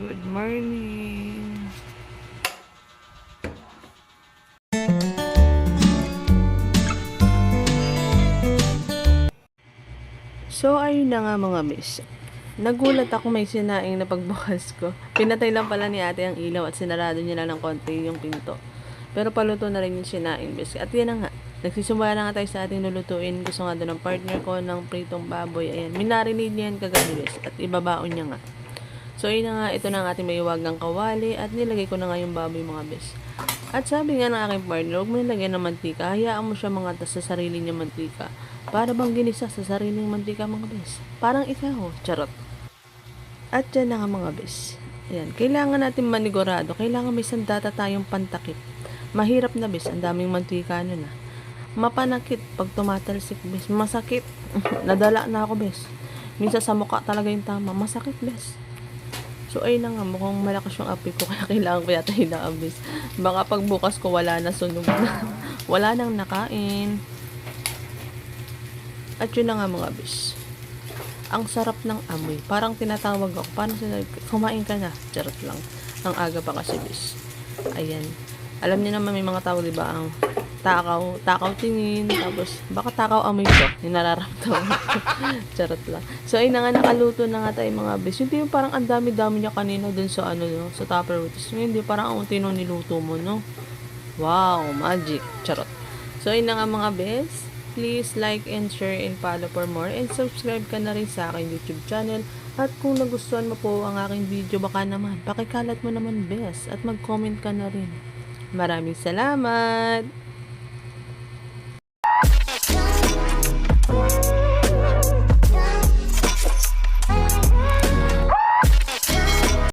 Good morning. So, ayun na nga mga miss. Nagulat ako may sinaing na pagbukas ko. Pinatay lang pala ni ate ang ilaw at sinarado niya lang ng konti yung pinto. Pero paluto na rin yung sinaing bis. At yan na nga. Nagsisimula na nga tayo sa ating lulutuin. Gusto nga doon ng partner ko ng pritong baboy. Ayan. Minarinade niya yan kagabi bis. At ibabaon niya nga. So, yun na nga. Ito na ang ating mayuwagang kawali. At nilagay ko na nga yung baboy mga bis. At sabi nga ng aking partner, huwag mo nilagyan ng mantika. Hayaan mo siya mga tas sa sarili niya mantika. Para bang ginisa sa sariling mantika mga bis. Parang ikaw. Charot. At yan na nga mga bes. Ayan, kailangan natin manigurado. Kailangan may sandata tayong pantakip. Mahirap na bes, ang daming mantika nun ah. Mapanakit pag tumatalsik bes. Masakit. Nadala na ako bes. Minsan sa mukha talaga yung tama. Masakit bes. So ayun na nga, mukhang malakas yung apoy ko kaya kailangan ko yata hilaan bes. Baka pag bukas ko wala na sunog na. wala nang nakain. At yun na nga mga bes ang sarap ng amoy. Parang tinatawag ako. Paano sila, kumain ka na. Charot lang. Ang aga pa kasi, bis. Ayan. Alam niyo naman may mga tao, di ba, ang takaw, takaw tingin, tapos, baka takaw amoy ko, yung nararamdaman ko. Charot lang. So, ayun na nga, nakaluto na nga tayo mga bis. Hindi yung parang ang dami-dami niya kanina dun sa, ano, no, sa Tupperware. Tapos, hindi, parang ang unti nung niluto mo, no? Wow, magic. Charot. So, ayun na nga mga bes. Please like and share and follow for more and subscribe ka na rin sa aking YouTube channel. At kung nagustuhan mo po ang aking video, baka naman, pakikalat mo naman bes at mag-comment ka na rin. Maraming salamat!